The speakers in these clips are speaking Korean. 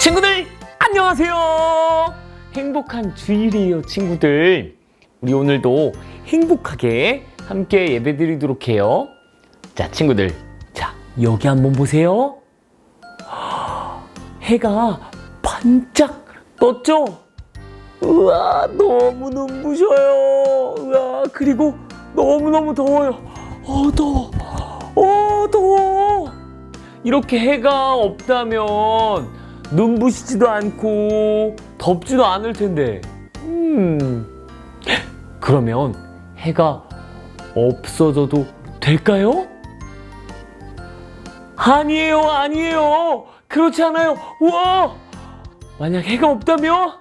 친구들 안녕하세요. 행복한 주일이에요, 친구들. 우리 오늘도 행복하게 함께 예배드리도록 해요. 자, 친구들. 자, 여기 한번 보세요. 해가 반짝 떴죠? 우와, 너무 눈부셔요. 우와, 그리고 너무너무 더워요. 어, 더워. 어, 더워. 이렇게 해가 없다면 눈부시지도 않고 덥지도 않을 텐데. 음. 그러면 해가 없어져도 될까요? 아니에요, 아니에요. 그렇지 않아요. 우와! 만약 해가 없다면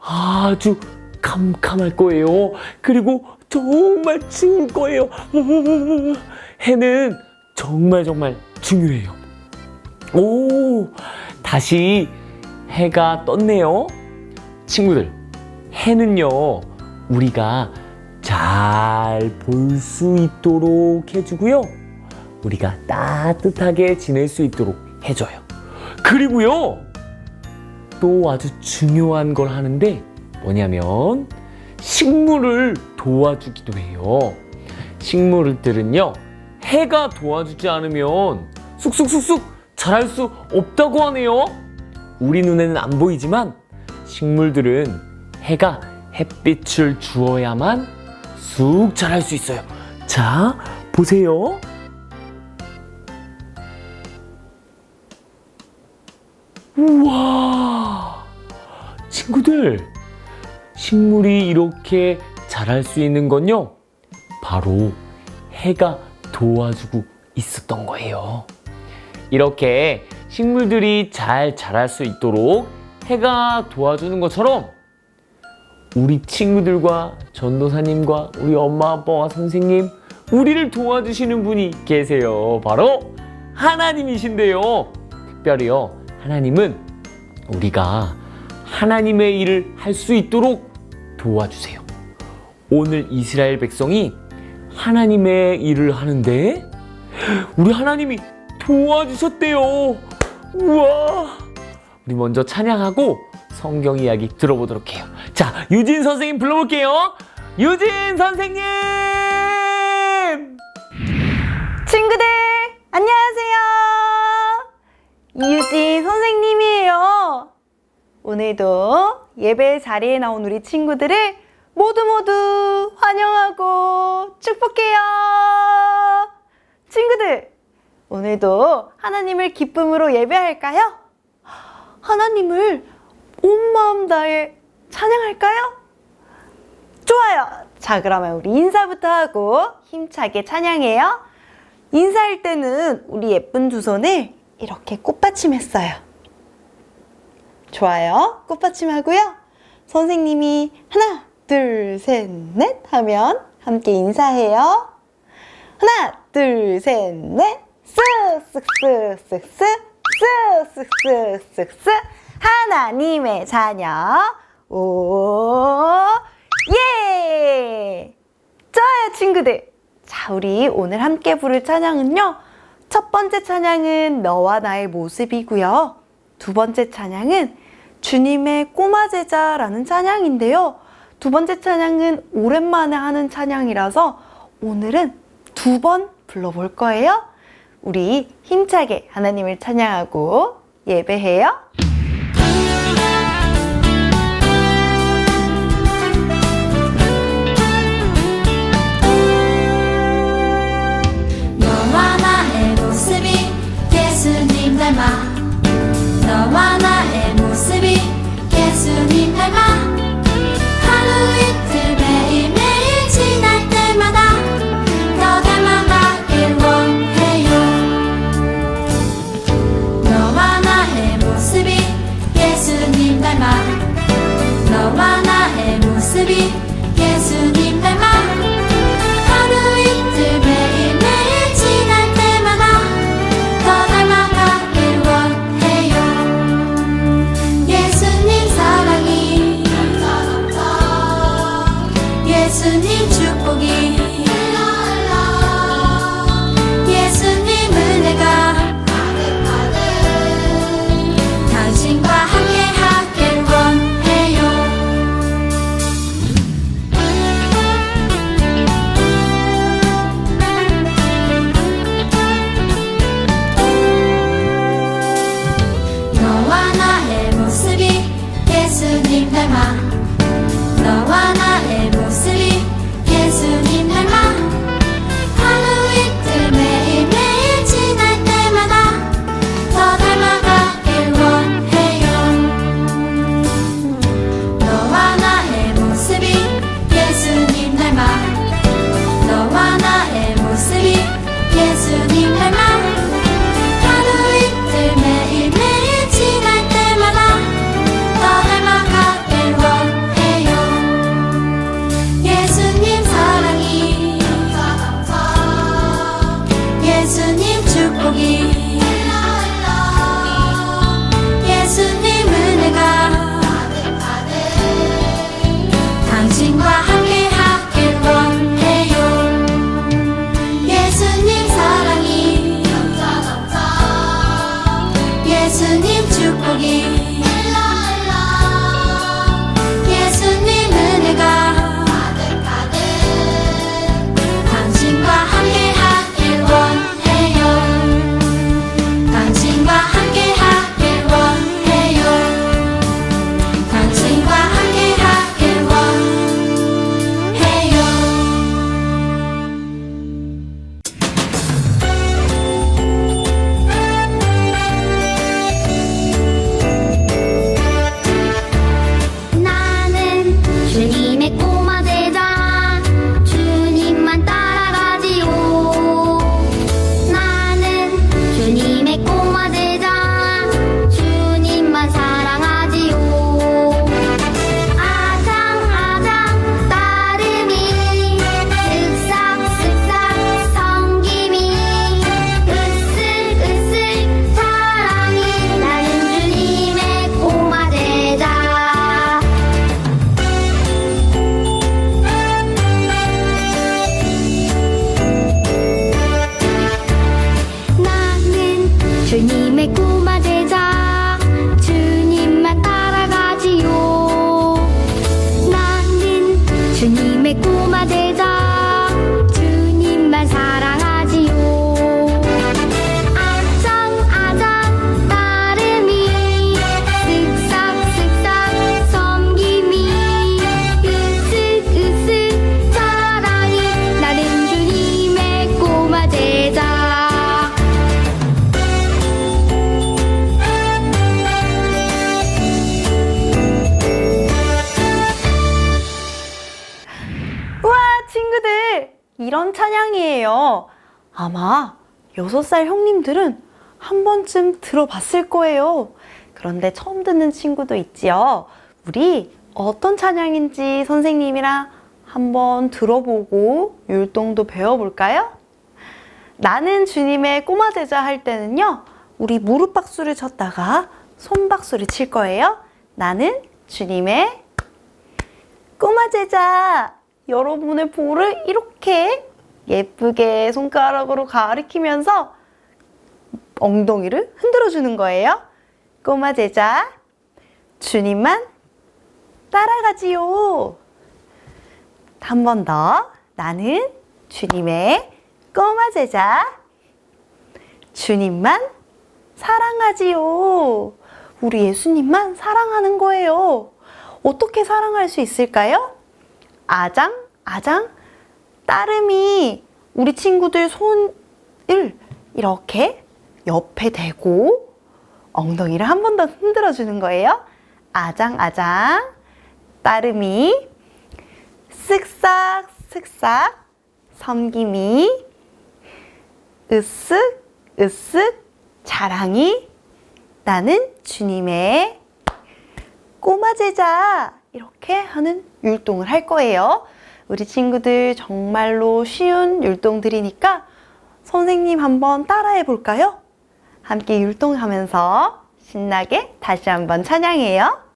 아주 캄캄할 거예요. 그리고 정말 추울 거예요. 해는 정말 정말 중요해요. 오, 다시 해가 떴네요. 친구들, 해는요, 우리가 잘 볼 수 있도록 해주고요. 우리가 따뜻하게 지낼 수 있도록 해줘요. 그리고요, 또 아주 중요한 걸 하는데 뭐냐면 식물을 도와주기도 해요. 식물들은요, 해가 도와주지 않으면 쑥쑥쑥쑥 자랄 수 없다고 하네요. 우리 눈에는 안 보이지만 식물들은 해가 햇빛을 주어야만 쑥 자랄 수 있어요. 자, 보세요. 우와! 친구들, 식물이 이렇게 자랄 수 있는 건요, 바로 해가 도와주고 있었던 거예요. 이렇게 식물들이 잘 자랄 수 있도록 해가 도와주는 것처럼 우리 친구들과 전도사님과 우리 엄마 아빠와 선생님 우리를 도와주시는 분이 계세요. 바로 하나님이신데요. 특별히요. 하나님은 우리가 하나님의 일을 할 수 있도록 도와주세요. 오늘 이스라엘 백성이 하나님의 일을 하는데 우리 하나님이 도와주셨대요. 우와! 우리 먼저 찬양하고 성경 이야기 들어보도록 해요. 자, 유진 선생님 불러볼게요. 유진 선생님! 친구들 안녕하세요. 이유진 선생님이에요. 오늘도 예배 자리에 나온 우리 친구들을 모두 모두 환영하고 축복해요. 친구들 오늘도 하나님을 기쁨으로 예배할까요? 하나님을 온 마음 다해 찬양할까요? 좋아요. 자, 그러면 우리 인사부터 하고 힘차게 찬양해요. 인사할 때는 우리 예쁜 두 손을 이렇게 꽃받침 했어요. 좋아요. 꽃받침 하고요. 선생님이 하나, 둘, 셋, 넷 하면 함께 인사해요. 하나, 둘, 셋, 넷. 쓱쓱쓱쓱쓱 쓱쓱쓱쓱쓱 하나님의 자녀 오 예! 좋아요 친구들 자 우리 오늘 함께 부를 찬양은요 첫 번째 찬양은 너와 나의 모습이고요 두 번째 찬양은 주님의 꼬마 제자라는 찬양인데요 두 번째 찬양은 오랜만에 하는 찬양이라서 오늘은 두 번 불러볼 거예요 우리 힘차게 하나님을 찬양하고 예배해요. 너와 나의 모습이 예수님 닮아 너와 나의 모습이 예수님 닮아 아마 6살 형님들은 한 번쯤 들어봤을 거예요. 그런데 처음 듣는 친구도 있지요. 우리 어떤 찬양인지 선생님이랑 한번 들어보고 율동도 배워볼까요? 나는 주님의 꼬마 제자 할 때는요, 우리 무릎 박수를 쳤다가 손 박수를 칠 거예요. 나는 주님의 꼬마 제자. 여러분의 볼을 이렇게 예쁘게 손가락으로 가리키면서 엉덩이를 흔들어 주는 거예요. 꼬마 제자, 주님만 따라가지요. 한 번 더. 나는 주님의 꼬마 제자. 주님만 사랑하지요. 우리 예수님만 사랑하는 거예요. 어떻게 사랑할 수 있을까요? 아장, 아장, 따름이 우리 친구들 손을 이렇게 옆에 대고 엉덩이를 한 번 더 흔들어 주는 거예요. 아장, 아장, 따름이, 쓱싹, 쓱싹, 섬김이, 으쓱, 으쓱, 자랑이, 나는 주님의 꼬마 제자 이렇게 하는 율동을 할 거예요. 우리 친구들 정말로 쉬운 율동들이니까 선생님 한번 따라해 볼까요? 함께 율동하면서 신나게 다시 한번 찬양해요.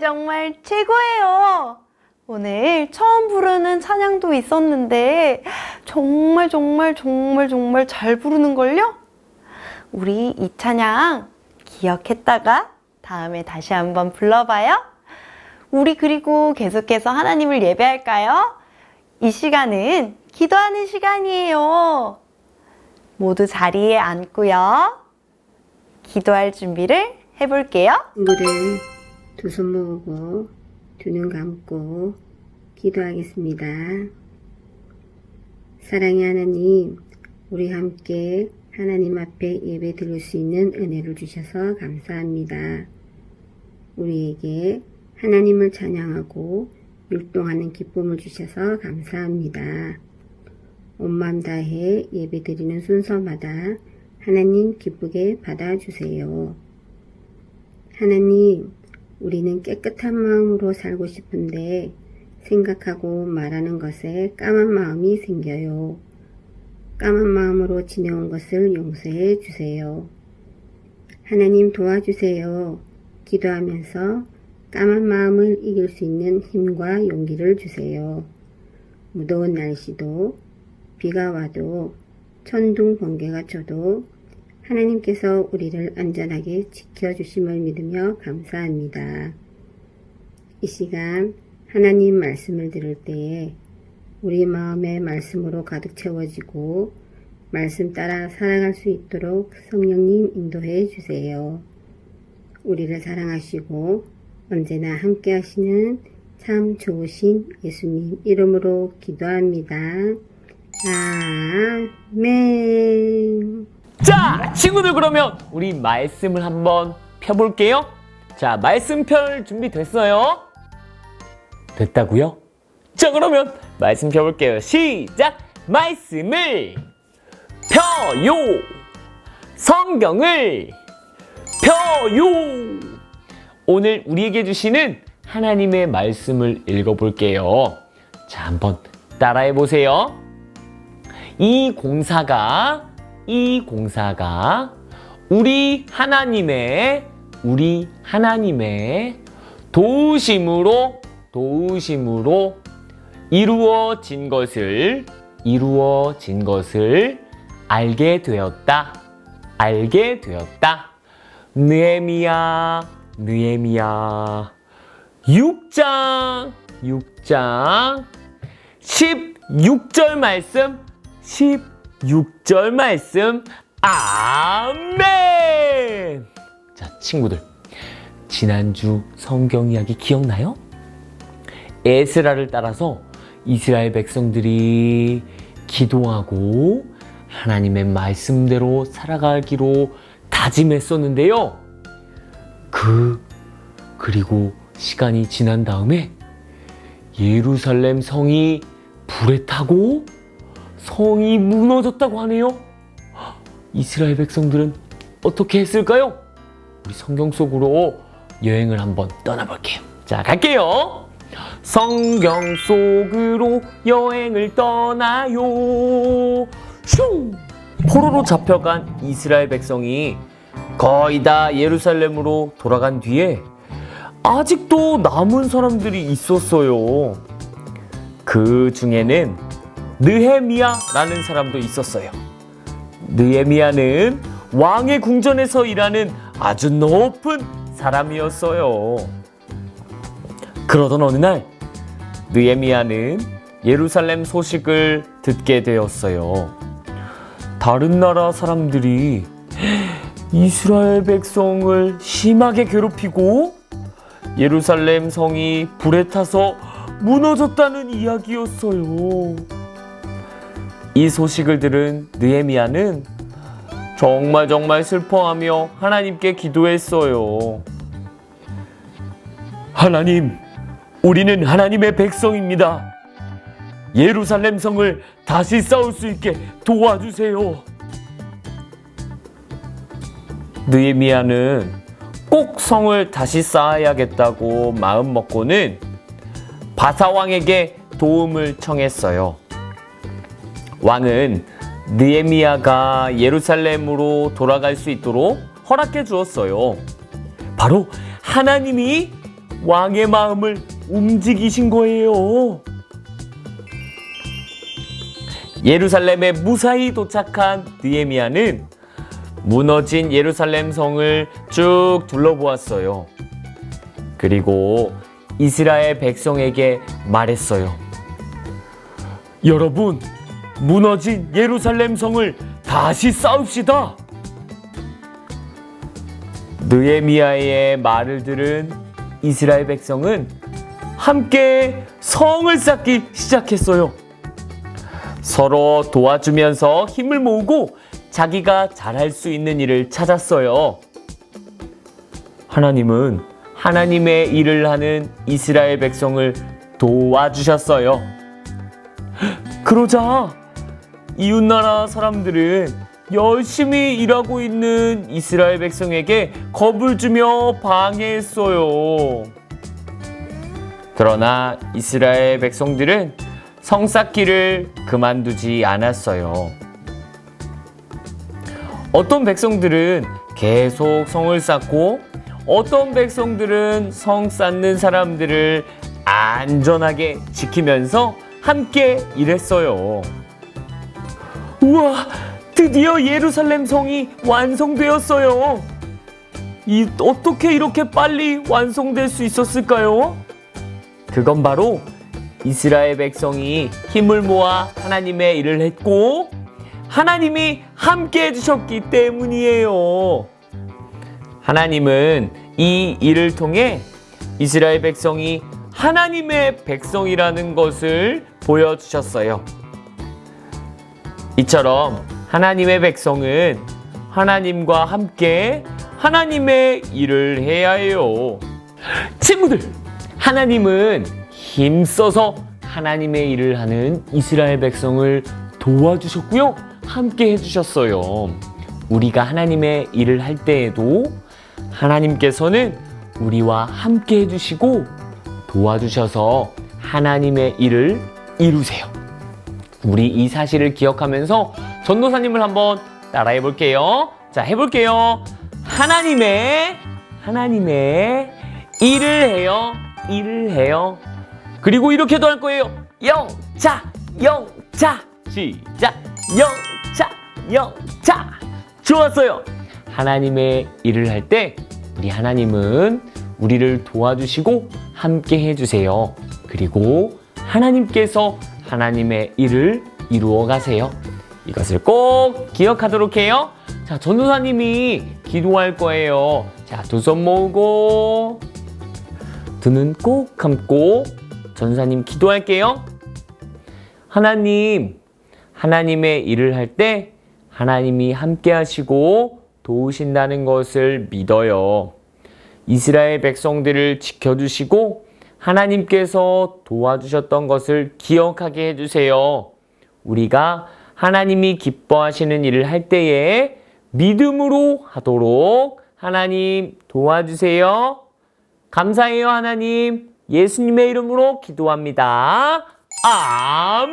정말 최고예요. 오늘 처음 부르는 찬양도 있었는데 정말 정말 정말 정말 잘 부르는 걸요? 우리 이 찬양 기억했다가 다음에 다시 한번 불러봐요. 우리 그리고 계속해서 하나님을 예배할까요? 이 시간은 기도하는 시간이에요. 모두 자리에 앉고요. 기도할 준비를 해볼게요. 친구들 두 손 모으고 두 눈 감고 기도하겠습니다. 사랑의 하나님, 우리 함께 하나님 앞에 예배 드릴 수 있는 은혜를 주셔서 감사합니다. 우리에게 하나님을 찬양하고 율동하는 기쁨을 주셔서 감사합니다. 온 마음 다해 예배 드리는 순서마다 하나님 기쁘게 받아주세요. 하나님, 우리는 깨끗한 마음으로 살고 싶은데 생각하고 말하는 것에 까만 마음이 생겨요. 까만 마음으로 지내온 것을 용서해 주세요. 하나님 도와주세요. 기도하면서 까만 마음을 이길 수 있는 힘과 용기를 주세요. 무더운 날씨도 비가 와도 천둥 번개가 쳐도 하나님께서 우리를 안전하게 지켜주심을 믿으며 감사합니다. 이 시간 하나님 말씀을 들을 때에 우리 마음의 말씀으로 가득 채워지고 말씀 따라 살아갈 수 있도록 성령님 인도해 주세요. 우리를 사랑하시고 언제나 함께 하시는 참 좋으신 예수님 이름으로 기도합니다. 아멘. 자, 친구들 그러면 우리 말씀을 한번 펴볼게요. 자, 말씀 펼 준비 됐어요? 됐다고요? 자, 그러면 말씀 펴볼게요. 시작! 말씀을 펴요! 성경을 펴요! 오늘 우리에게 주시는 하나님의 말씀을 읽어볼게요. 자, 한번 따라해 보세요. 이 공사가 이 공사가 우리 하나님의 우리 하나님의 도우심으로 도우심으로 이루어진 것을 이루어진 것을 알게 되었다. 알게 되었다. 느헤미야 느헤미야 6장 6장 16절 말씀 16절 말씀 아멘 자 친구들 지난주 성경 이야기 기억나요? 에스라를 따라서 이스라엘 백성들이 기도하고 하나님의 말씀대로 살아가기로 다짐했었는데요. 그 그리고 시간이 지난 다음에 예루살렘 성이 불에 타고 성이 무너졌다고 하네요. 이스라엘 백성들은 어떻게 했을까요? 우리 성경 속으로 여행을 한번 떠나볼게요. 자, 갈게요. 성경 속으로 여행을 떠나요. 슝! 포로로 잡혀간 이스라엘 백성이 거의 다 예루살렘으로 돌아간 뒤에 아직도 남은 사람들이 있었어요. 그 중에는 느헤미야라는 사람도 있었어요. 느헤미야는 왕의 궁전에서 일하는 아주 높은 사람이었어요. 그러던 어느 날 느헤미야는 예루살렘 소식을 듣게 되었어요. 다른 나라 사람들이 이스라엘 백성을 심하게 괴롭히고 예루살렘 성이 불에 타서 무너졌다는 이야기였어요. 이 소식을 들은 느헤미야는 정말 정말 슬퍼하며 하나님께 기도했어요. 하나님, 우리는 하나님의 백성입니다. 예루살렘 성을 다시 쌓을 수 있게 도와주세요. 느헤미야는 꼭 성을 다시 쌓아야겠다고 마음 먹고는 바사 왕에게 도움을 청했어요. 왕은 느헤미야가 예루살렘으로 돌아갈 수 있도록 허락해 주었어요. 바로 하나님이 왕의 마음을 움직이신 거예요. 예루살렘에 무사히 도착한 느헤미야는 무너진 예루살렘 성을 쭉 둘러보았어요. 그리고 이스라엘 백성에게 말했어요. 여러분, 무너진 예루살렘 성을 다시 쌓읍시다. 느헤미야의 말을 들은 이스라엘 백성은 함께 성을 쌓기 시작했어요. 서로 도와주면서 힘을 모으고 자기가 잘할 수 있는 일을 찾았어요. 하나님은 하나님의 일을 하는 이스라엘 백성을 도와주셨어요. 그러자 이웃나라 사람들은 열심히 일하고 있는 이스라엘 백성에게 겁을 주며 방해했어요. 그러나 이스라엘 백성들은 성 쌓기를 그만두지 않았어요. 어떤 백성들은 계속 성을 쌓고 어떤 백성들은 성 쌓는 사람들을 안전하게 지키면서 함께 일했어요. 우와, 드디어 예루살렘 성이 완성되었어요. 이 어떻게 이렇게 빨리 완성될 수 있었을까요? 그건 바로 이스라엘 백성이 힘을 모아 하나님의 일을 했고 하나님이 함께 해주셨기 때문이에요. 하나님은 이 일을 통해 이스라엘 백성이 하나님의 백성이라는 것을 보여주셨어요. 이처럼 하나님의 백성은 하나님과 함께 하나님의 일을 해야 해요. 친구들, 하나님은 힘써서 하나님의 일을 하는 이스라엘 백성을 도와주셨고요. 함께 해주셨어요. 우리가 하나님의 일을 할 때에도 하나님께서는 우리와 함께 해주시고 도와주셔서 하나님의 일을 이루세요. 우리 이 사실을 기억하면서 전도사님을 한번 따라해 볼게요. 자, 해볼게요. 하나님의, 하나님의 일을 해요. 일을 해요. 그리고 이렇게도 할 거예요. 영자, 영자. 시작. 영자, 영자. 좋았어요. 하나님의 일을 할 때 우리 하나님은 우리를 도와주시고 함께 해주세요. 그리고 하나님께서 하나님의 일을 이루어 가세요. 이것을 꼭 기억하도록 해요. 자, 전도사님이 기도할 거예요. 자, 두 손 모으고, 두 눈 꼭 감고, 전도사님 기도할게요. 하나님, 하나님의 일을 할 때 하나님이 함께 하시고 도우신다는 것을 믿어요. 이스라엘 백성들을 지켜주시고 하나님께서 도와주셨던 것을 기억하게 해주세요. 우리가 하나님이 기뻐하시는 일을 할 때에 믿음으로 하도록 하나님 도와주세요. 감사해요, 하나님. 예수님의 이름으로 기도합니다. 아멘!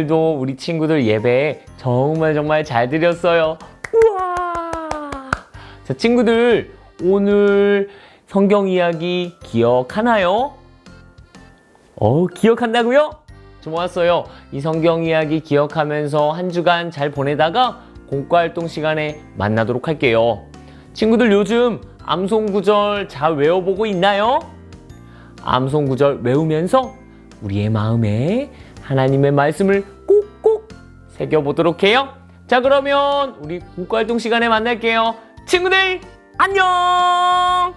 오늘도 우리 친구들 예배 정말 정말 잘 드렸어요. 우와! 자, 친구들, 오늘 성경 이야기 기억하나요? 어, 기억한다고요? 좋았어요. 이 성경 이야기 기억하면서 한 주간 잘 보내다가 공과 활동 시간에 만나도록 할게요. 친구들 요즘 암송 구절 잘 외워보고 있나요? 암송 구절 외우면서 우리의 마음에 하나님의 말씀을 꼭꼭 새겨보도록 해요. 자, 그러면 우리 국가활동 시간에 만날게요. 친구들, 안녕!